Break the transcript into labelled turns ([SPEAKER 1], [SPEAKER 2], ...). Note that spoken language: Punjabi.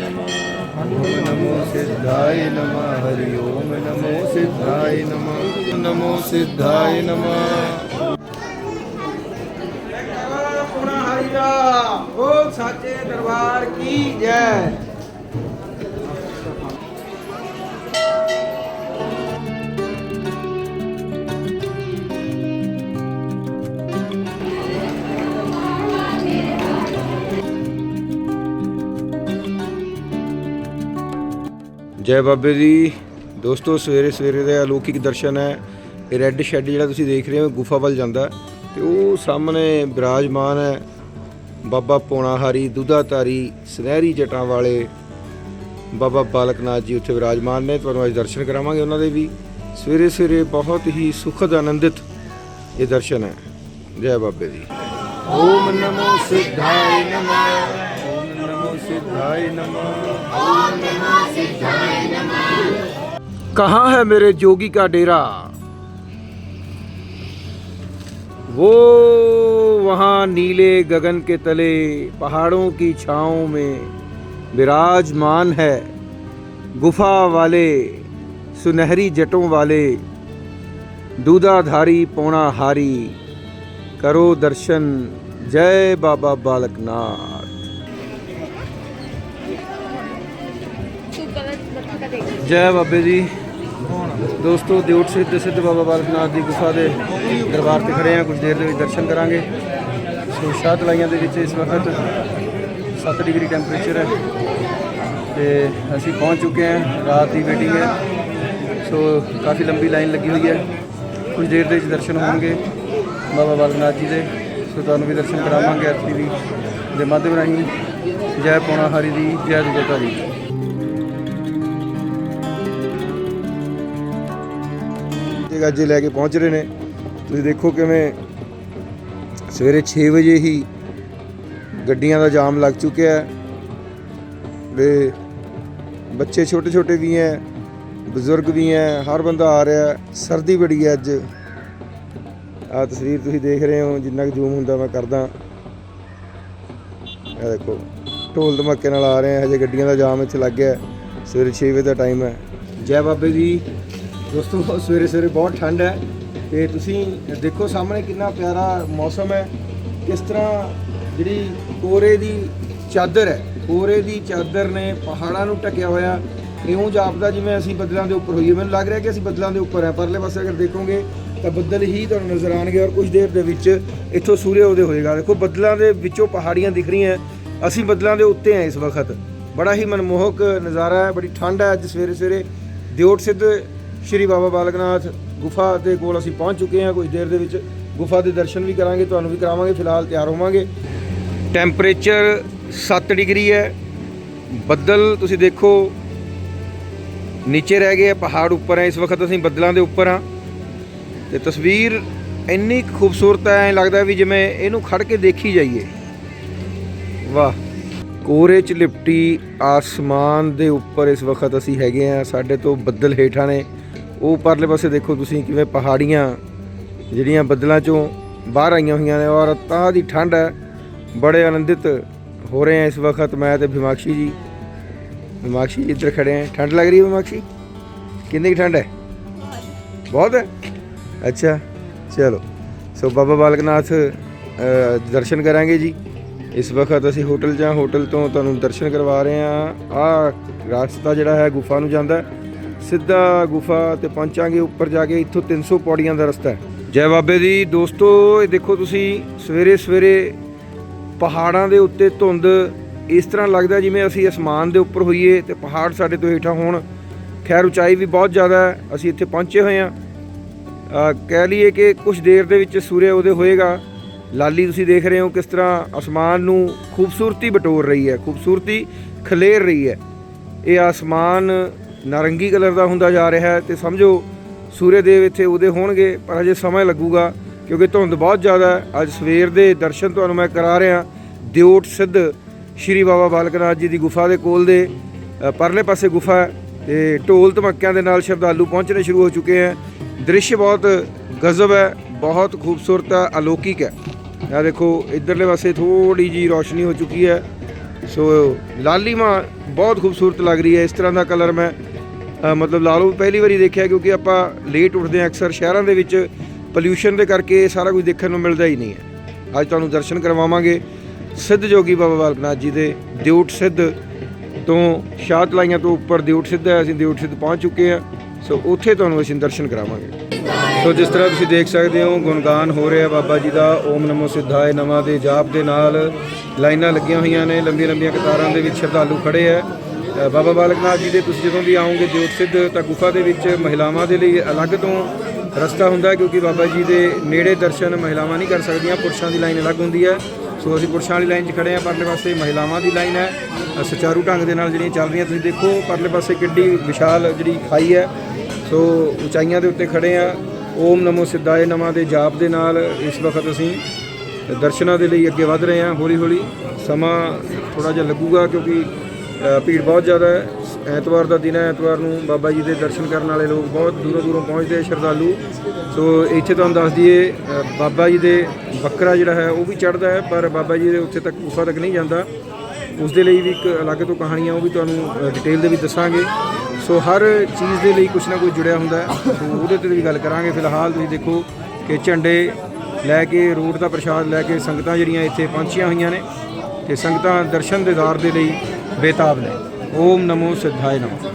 [SPEAKER 1] नमः ओम नमो सिद्धाय नमः हरि ओम नमो सिद्धाय नमः नमो सिद्धाय नमः
[SPEAKER 2] पूरा हरिरा ओ साचे दरबार की जय ਜੈ
[SPEAKER 1] ਬਾਬੇ ਦੀ। ਦੋਸਤੋ, ਸਵੇਰੇ ਸਵੇਰੇ ਦਾ ਅਲੌਕਿਕ ਦਰਸ਼ਨ ਹੈ। ਇਹ ਰੈੱਡ ਸ਼ੈੱਡ ਜਿਹੜਾ ਤੁਸੀਂ ਦੇਖ ਰਹੇ ਹੋ ਗੁਫਾ ਵੱਲ ਜਾਂਦਾ ਹੈ। ਤੇ ਉਹ ਸਾਹਮਣੇ ਬਿਰਾਜਮਾਨ ਹੈ। ਬਾਬਾ ਪੋਣਾਹਾਰੀ, ਦੁੱਧਾਧਾਰੀ ਸੁਨਹਿਰੀ ਜਟਾਂ ਵਾਲੇ ਬਾਬਾ ਬਾਲਕਨਾਥ ਜੀ ਉੱਥੇ ਵਿਰਾਜਮਾਨ ਨੇ। ਤੁਹਾਨੂੰ ਅੱਜ ਦਰਸ਼ਨ ਕਰਾਵਾਂਗੇ ਉਹਨਾਂ ਦੇ ਵੀ। ਸਵੇਰੇ ਸਵੇਰੇ ਬਹੁਤ ਹੀ ਸੁਖਦ, ਆਨੰਦਿਤ ਇਹ ਦਰਸ਼ਨ ਹੈ। ਜੈ ਬਾਬੇ ਦੀ। ਓਮ ਨਮੋ ਸਿੱਧਾਏ ਨਮः सिद्धाय नमः कहाँ है मेरे जोगी का डेरा वो वहाँ नीले गगन के तले पहाड़ों की छाँव में विराजमान है गुफा वाले सुनहरी जटों वाले दूधाधारी पौणाहारी करो दर्शन जय बाबा बालकनाथ ਜੈ ਬਾਬੇ ਜੀ। ਦੋਸਤੋ ਦਿਉਟ ਸਿੱਧ ਸਿੱਧ ਬਾਬਾ ਬਾਲਕਨਾਥ ਦੀ ਗੁਫਾ ਦੇ ਦਰਬਾਰ ਤੇ ਖੜੇ ਆ ਕੁਝ ਦੇਰ ਦੇ ਵਿੱਚ ਦਰਸ਼ਨ ਕਰਾਂਗੇ। ਸੋ ਸ਼ਾਹ ਤਲਾਈਆਂ ਦੇ ਵਿੱਚ ਇਸ ਵਕਤ 7 ਡਿਗਰੀ ਟੈਂਪਰੇਚਰ ਹੈ। ਤੇ ਅਸੀਂ ਪਹੁੰਚ ਚੁੱਕੇ ਹਾਂ। ਰਾਤ ਦੀ ਵੇਟਿੰਗ ਹੈ। ਸੋ, ਕਾਫੀ ਲੰਬੀ ਲਾਈਨ ਲੱਗੀ ਹੋਈ ਹੈ। ਕੁਝ ਦੇਰ ਦੇ ਵਿੱਚ ਦਰਸ਼ਨ ਹੋਣਗੇ ਬਾਬਾ ਬਾਲਕਨਾਥ ਜੀ ਦੇ। ਸੋ, ਤੁਹਾਨੂੰ ਵੀ ਦਰਸ਼ਨ ਕਰਾਵਾਂਗੇ। ਐਸਟੀਵੀ ਦੇ ਮਾਧਿਅਮ ਰਾਹੀਂ। ਜੈ ਪੌਣਾ ਹਰੀ ਦੀ, ਜੈ ਦੁਰਗਾ ਦੀ ਤੇ ਗੱਜੇ ਲੈ ਕੇ ਪਹੁੰਚ ਰਹੇ ਨੇ। ਤੁਸੀਂ ਦੇਖੋ ਕਿਵੇਂ ਸਵੇਰੇ 6 ਵਜੇ ਹੀ ਗੱਡੀਆਂ ਦਾ ਜਾਮ ਲੱਗ ਚੁੱਕਿਆ ਹੈ। ਤੇ ਬੱਚੇ ਛੋਟੇ ਛੋਟੇ ਵੀ ਹੈ, ਬਜ਼ੁਰਗ ਵੀ ਹੈ, ਹਰ ਬੰਦਾ ਆ ਰਿਹਾ ਸਰਦੀ ਬੜੀ ਹੈ ਅੱਜ। ਆ ਤਸਵੀਰ ਤੁਸੀਂ ਦੇਖ ਰਹੇ ਹੋ, ਜਿੰਨਾ ਕੁ ਜ਼ੂਮ ਹੁੰਦਾ ਮੈਂ ਕਰਦਾ। ਇਹ ਦੇਖੋ, ਢੋਲ ਧਮਾਕੇ ਨਾਲ ਆ ਰਹੇ ਆ ਹਜੇ ਗੱਡੀਆਂ ਦਾ ਜਾਮ ਇੱਥੇ ਲੱਗ ਗਿਆ ਸਵੇਰੇ 6 ਵਜੇ ਦਾ ਟਾਈਮ ਹੈ। ਜੈ ਬਾਬੇ ਦੀ ਦੋਸਤੋ, ਸਵੇਰੇ ਸਵੇਰੇ ਬਹੁਤ ਠੰਡ ਹੈ ਤੇ ਤੁਸੀਂ ਦੇਖੋ ਸਾਹਮਣੇ ਕਿੰਨਾ ਪਿਆਰਾ ਮੌਸਮ ਹੈ। ਕਿਸ ਤਰ੍ਹਾਂ ਜਿਹੜੀ ਕੋਰੇ ਦੀ ਚਾਦਰ ਹੈ, ਕੋਰੇ ਦੀ ਚਾਦਰ ਨੇ ਪਹਾੜਾਂ ਨੂੰ ਢੱਕਿਆ ਹੋਇਆ। ਇਉਂ ਜਾਪਦਾ ਜਿਵੇਂ ਅਸੀਂ ਬੱਦਲਾਂ ਦੇ ਉੱਪਰ ਹੋਈਏ। ਮੈਨੂੰ ਲੱਗ ਰਿਹਾ ਕਿ ਅਸੀਂ ਬੱਦਲਾਂ ਦੇ ਉੱਪਰ ਹੈ, ਪਰਲੇ ਪਾਸੇ ਅਗਰ ਦੇਖੋਗੇ ਤਾਂ ਬੱਦਲ ਹੀ ਤੁਹਾਨੂੰ ਨਜ਼ਰ ਆਣਗੇ ਔਰ ਕੁਝ ਦੇਰ ਦੇ ਵਿੱਚ ਇੱਥੋਂ ਸੂਰਜ ਉਹਦੇ ਹੋਏਗਾ। ਦੇਖੋ, ਬੱਦਲਾਂ ਦੇ ਵਿੱਚੋਂ ਪਹਾੜੀਆਂ ਦਿਖ ਰਹੀਆਂ ਅਸੀਂ ਬੱਦਲਾਂ ਦੇ ਉੱਤੇ ਹਾਂ ਇਸ ਵਕਤ। ਬੜਾ ਹੀ ਮਨਮੋਹਕ ਨਜ਼ਾਰਾ ਹੈ, ਬੜੀ ਠੰਡ ਹੈ ਅੱਜ ਸਵੇਰੇ ਸਵੇਰੇ। ਦਿਓਟ ਸਿੱਧ ਸ਼੍ਰੀ ਬਾਬਾ ਬਾਲਕਨਾਥ ਗੁਫਾ ਦੇ ਕੋਲ ਅਸੀਂ ਪਹੁੰਚ ਚੁੱਕੇ ਹਾਂ। ਕੁਝ ਦੇਰ ਦੇ ਵਿੱਚ ਗੁਫਾ ਦੇ ਦਰਸ਼ਨ ਵੀ ਕਰਾਂਗੇ, ਤੁਹਾਨੂੰ ਵੀ ਕਰਾਵਾਂਗੇ, ਫਿਲਹਾਲ ਤਿਆਰ ਹੋਵਾਂਗੇ। ਟੈਂਪਰੇਚਰ 7 ਡਿਗਰੀ ਹੈ। ਬੱਦਲ ਤੁਸੀਂ ਦੇਖੋ, ਨੀਚੇ ਰਹਿ ਗਏ ਆ, ਪਹਾੜ ਉੱਪਰ ਹੈ ਇਸ ਵਕਤ ਅਸੀਂ ਬੱਦਲਾਂ ਦੇ ਉੱਪਰ ਹਾਂ। ਤੇ ਤਸਵੀਰ ਇੰਨੀ ਖੂਬਸੂਰਤ ਹੈ, ਐਂ ਲੱਗਦਾ ਵੀ ਜਿਵੇਂ ਇਹਨੂੰ ਖੜ ਕੇ ਦੇਖੀ ਜਾਈਏ। ਵਾਹ। ਕੋਰੇ ਚ ਲਿਪਟੀ ਆਸਮਾਨ ਦੇ ਉੱਪਰ ਇਸ ਵਕਤ ਅਸੀਂ ਹੈਗੇ ਆ ਸਾਡੇ ਤੋਂ ਬੱਦਲ ਹੇਠਾਂ ਨੇ। ਉਹ ਪਰਲੇ ਪਾਸੇ ਦੇਖੋ ਤੁਸੀਂ ਕਿਵੇਂ ਪਹਾੜੀਆਂ ਜਿਹੜੀਆਂ ਬੱਦਲਾਂ ਚੋਂ ਬਾਹਰ ਆਈਆਂ ਹੋਈਆਂ ਨੇ ਔਰ ਤਾਂ ਦੀ ਠੰਡ ਹੈ। ਬੜੇ ਆਨੰਦਿਤ ਹੋ ਰਹੇ ਹਾਂ ਇਸ ਵਕਤ ਮੈਂ ਤੇ ਭੀਮਾਕਸ਼ੀ ਜੀ। ਭੀਮਾਕਸ਼ੀ ਜੀ ਇੱਧਰ ਖੜੇ ਆ ਠੰਡ ਲੱਗ ਰਹੀ ਹੈ ਭੀਮਾਕਸ਼ੀ? ਕਿੰਨੀ ਕੁ ਠੰਡ ਹੈ? ਬਹੁਤ ਹੈ? ਅੱਛਾ ਚਲੋ। ਸੋ ਬਾਬਾ ਬਾਲਕਨਾਥ ਅ, ਦਰਸ਼ਨ ਕਰਾਂਗੇ ਜੀ। ਇਸ ਵਕਤ ਅਸੀਂ ਹੋਟਲ ਜਾਂ ਹੋਟਲ ਤੋਂ ਤੁਹਾਨੂੰ ਦਰਸ਼ਨ ਕਰਵਾ ਰਹੇ ਹਾਂ। ਆ ਰਸਤਾ ਜਿਹੜਾ ਹੈ ਗੁਫਾ ਨੂੰ ਜਾਂਦਾ ਸਿੱਧਾ ਗੁਫਾ ਤੇ ਪਹੁੰਚਾਂਗੇ, ਉੱਪਰ ਜਾ ਕੇ ਇੱਥੋਂ 300 ਪੌੜੀਆਂ ਦਾ ਰਸਤਾ ਹੈ। ਜੈ ਬਾਬੇ ਦੀ, ਦੋਸਤੋ, ਇਹ ਦੇਖੋ ਤੁਸੀਂ, ਸਵੇਰੇ ਸਵੇਰੇ ਪਹਾੜਾਂ ਦੇ ਉੱਤੇ ਧੁੰਦ ਇਸ ਤਰ੍ਹਾਂ ਲੱਗਦਾ ਜਿਵੇਂ ਅਸੀਂ ਅਸਮਾਨ ਦੇ ਉੱਪਰ ਹੋਈਏ ਤੇ ਪਹਾੜ ਸਾਡੇ ਤੋਂ ਹੇਠਾਂ ਹੋਣ। ਖੈਰ, ਉਚਾਈ ਵੀ ਬਹੁਤ ਜ਼ਿਆਦਾ ਹੈ, ਅਸੀਂ ਇੱਥੇ ਪਹੁੰਚੇ ਹੋਏ ਹਾਂ। ਕਹਿ ਲਈਏ ਕਿ ਕੁਝ ਦੇਰ ਦੇ ਵਿੱਚ ਸੂਰਜ ਉਹਦੇ ਹੋਏਗਾ। ਲਾਲੀ, ਤੁਸੀਂ ਦੇਖ ਰਹੇ ਹੋ ਕਿਸ ਤਰ੍ਹਾਂ ਅਸਮਾਨ ਨੂੰ ਖੂਬਸੂਰਤੀ ਬਟੋਰ ਰਹੀ ਹੈ, ਖੂਬਸੂਰਤੀ ਖਲੇਰ ਰਹੀ ਹੈ। ਇਹ ਆਸਮਾਨ ਨਾਰੰਗੀ ਕਲਰ ਦਾ ਹੁੰਦਾ ਜਾ ਰਿਹਾ ਹੈ ਤੇ ਸਮਝੋ ਸੂਰਜ ਦੇਵ ਇੱਥੇ ਉਹਦੇ ਹੋਣਗੇ, ਪਰ ਹਜੇ ਸਮਾਂ ਲੱਗੂਗਾ ਕਿਉਂਕਿ ਧੁੰਦ ਬਹੁਤ ਜ਼ਿਆਦਾ ਹੈ। ਅੱਜ ਸਵੇਰ ਦੇ ਦਰਸ਼ਨ ਤੁਹਾਨੂੰ ਮੈਂ ਕਰਾ ਰਿਹਾ। ਦਿਓਟ ਸਿੱਧ ਸ਼੍ਰੀ ਬਾਬਾ ਬਾਲਕਨਾਥ ਜੀ ਦੀ ਗੁਫਾ ਦੇ ਕੋਲ ਦੇ ਪਰਲੇ ਪਾਸੇ ਗੁਫਾ ਹੈ ਤੇ ਢੋਲ ਧਮੱਕਿਆਂ ਦੇ ਨਾਲ ਸ਼ਰਧਾਲੂ ਪਹੁੰਚਣੇ ਸ਼ੁਰੂ ਹੋ ਚੁੱਕੇ ਹੈ। ਦ੍ਰਿਸ਼ ਬਹੁਤ ਗਜ਼ਬ ਹੈ, ਬਹੁਤ ਖੂਬਸੂਰਤ ਹੈ ਅਲੌਕਿਕ ਹੈ। ਇਹ ਦੇਖੋ, ਇਧਰਲੇ ਪਾਸੇ ਥੋੜੀ ਜੀ ਰੋਸ਼ਨੀ ਹੋ ਚੁੱਕੀ ਹੈ। ਸੋ ਲਾਲੀਮਾ ਬਹੁਤ ਖੂਬਸੂਰਤ ਲੱਗ ਰਹੀ ਹੈ। ਇਸ ਤਰ੍ਹਾਂ ਦਾ ਕਲਰ ਮੈਂ ਮਤਲਬ ਲਾ ਲਓ ਪਹਿਲੀ ਵਾਰੀ ਦੇਖਿਆ ਕਿਉਂਕਿ ਆਪਾਂ ਲੇਟ ਉੱਠਦੇ ਹਾਂ ਅਕਸਰ, ਸ਼ਹਿਰਾਂ ਦੇ ਵਿੱਚ ਪੋਲਿਊਸ਼ਨ ਦੇ ਕਰਕੇ ਇਹ ਸਾਰਾ ਕੁਝ ਦੇਖਣ ਨੂੰ ਮਿਲਦਾ ਹੀ ਨਹੀਂ ਹੈ। ਅੱਜ ਤੁਹਾਨੂੰ ਦਰਸ਼ਨ ਕਰਵਾਵਾਂਗੇ। ਸਿੱਧ ਜੋਗੀ ਬਾਬਾ ਬਾਲਕਨਾਥ ਜੀ ਦੇ ਦਿਉਟ ਸਿੱਧ ਤੋਂ ਸ਼ਾਹ ਤਲਾਈਆਂ ਤੋਂ ਉੱਪਰ ਦਿਉਟ ਸਿੱਧ ਹੈ, ਅਸੀਂ ਦਿਉਟ ਸਿੱਧ ਪਹੁੰਚ ਚੁੱਕੇ ਹਾਂ। ਸੋ ਉੱਥੇ ਤੁਹਾਨੂੰ ਅਸੀਂ ਦਰਸ਼ਨ ਕਰਾਵਾਂਗੇ। ਸੋ ਜਿਸ ਤਰ੍ਹਾਂ ਤੁਸੀਂ ਦੇਖ ਸਕਦੇ ਹੋ, ਗੁਣਗਾਨ ਹੋ ਰਿਹਾ ਬਾਬਾ ਜੀ ਦਾ। ਓਮ ਨਮੋ ਸਿੱਧਾਏ ਨਮਾ ਦੇ ਜਾਪ ਦੇ ਨਾਲ ਲਾਈਨਾਂ ਲੱਗੀਆਂ ਹੋਈਆਂ ਨੇ। ਲੰਬੀਆਂ ਲੰਬੀਆਂ ਕਤਾਰਾਂ ਦੇ ਵਿੱਚ ਸ਼ਰਧਾਲੂ ਖੜੇ ਆ ਬਾਬਾ ਬਾਲਕ ਨਾਥ ਜੀ ਦੇ ਤੁਸੀਂ ਜਦੋਂ ਵੀ ਆਓਗੇ ਦਿਉਟ ਸਿੱਧ ਤਾਂ ਗੁਫਾ ਦੇ ਵਿੱਚ ਮਹਿਲਾਵਾਂ ਦੇ ਲਈ ਅਲੱਗ ਤੋਂ ਰਸਤਾ ਹੁੰਦਾ ਕਿਉਂਕਿ ਬਾਬਾ ਜੀ ਦੇ ਨੇੜੇ ਦਰਸ਼ਨ ਮਹਿਲਾਵਾਂ ਨਹੀਂ ਕਰ ਸਕਦੀਆਂ, ਪੁਰਸ਼ਾਂ ਦੀ ਲਾਈਨ ਅਲੱਗ ਹੁੰਦੀ ਹੈ। ਸੋ ਅਸੀਂ ਪੁਰਸ਼ਾਂ ਵਾਲੀ ਲਾਈਨ 'ਚ ਖੜੇ ਆ ਪਰਲੇ ਪਾਸੇ ਮਹਿਲਾਵਾਂ ਦੀ ਲਾਈਨ ਹੈ। ਸੁਚਾਰੂ ਢੰਗ ਦੇ ਨਾਲ ਜਿਹੜੀਆਂ ਚੱਲ ਰਹੀਆਂ, ਤੁਸੀਂ ਦੇਖੋ, ਪਰਲੇ ਪਾਸੇ ਕਿੱਡੀ ਵਿਸ਼ਾਲ ਜਿਹੜੀ ਖਾਈ ਹੈ। ਸੋ ਉਚਾਈਆਂ ਦੇ ਉੱਤੇ ਖੜੇ ਆ ਓਮ ਨਮੋ ਸਿੱਧਾਏ ਨਮਾ ਦੇ ਜਾਪ ਦੇ ਨਾਲ ਇਸ ਵਕਤ ਅਸੀਂ ਦਰਸ਼ਨਾਂ ਦੇ ਲਈ ਅੱਗੇ ਵਧ ਰਹੇ ਹਾਂ ਹੌਲੀ ਹੌਲੀ ਸਮਾਂ ਥੋੜਾ ਜਿਹਾ ਲੱਗੂਗਾ, ਕਿਉਂਕਿ ਭੀੜ ਬਹੁਤ ਜ਼ਿਆਦਾ ਹੈ। ਐਤਵਾਰ ਦਾ ਦਿਨ ਹੈ। ਐਤਵਾਰ ਨੂੰ ਬਾਬਾ ਜੀ ਦੇ ਦਰਸ਼ਨ ਕਰਨ ਵਾਲੇ ਲੋਕ ਬਹੁਤ ਦੂਰੋਂ ਦੂਰੋਂ ਪਹੁੰਚਦੇ ਸ਼ਰਧਾਲੂ। ਸੋ ਇੱਥੇ ਤੁਹਾਨੂੰ ਦੱਸ ਦਈਏ ਬਾਬਾ ਜੀ ਦੇ ਬੱਕਰਾ ਜਿਹੜਾ ਹੈ, ਉਹ ਵੀ ਚੜਦਾ ਹੈ, ਪਰ ਬਾਬਾ ਜੀ ਦੇ ਉੱਥੇ ਤੱਕ ਗੁਫਾ ਤੱਕ ਨਹੀਂ ਜਾਂਦਾ। ਉਸ ਦੇ ਲਈ ਵੀ ਇੱਕ ਅਲੱਗ ਤੋਂ ਕਹਾਣੀਆਂ, ਉਹ ਵੀ ਤੁਹਾਨੂੰ ਡਿਟੇਲ ਦੇ ਵਿੱਚ ਦੱਸਾਂਗੇ। ਸੋ ਹਰ ਚੀਜ਼ ਦੇ ਲਈ ਕੁਛ ਨਾ ਕੁਛ ਜੁੜਿਆ ਹੁੰਦਾ ਹੈ। ਸੋ ਉਹਦੇ ਤੇ ਵੀ ਗੱਲ ਕਰਾਂਗੇ। ਫਿਲਹਾਲ ਤੁਸੀਂ ਦੇਖੋ ਕਿ ਝੰਡੇ ਲੈ ਕੇ, ਰੋਡ ਦਾ ਪ੍ਰਸ਼ਾਦ ਲੈ ਕੇ ਸੰਗਤਾਂ ਜਿਹੜੀਆਂ ਇੱਥੇ ਪਹੁੰਚੀਆਂ ਹੋਈਆਂ ਨੇ। ਤੇ ਸੰਗਤਾਂ ਦਰਸ਼ਨ ਦੀਦਾਰ ਦੇ ਲਈ ਬੇਤਾਬ ਨੇ ਓਮ ਨਮੋ ਸਿੱਧਾਏ ਨਮੋ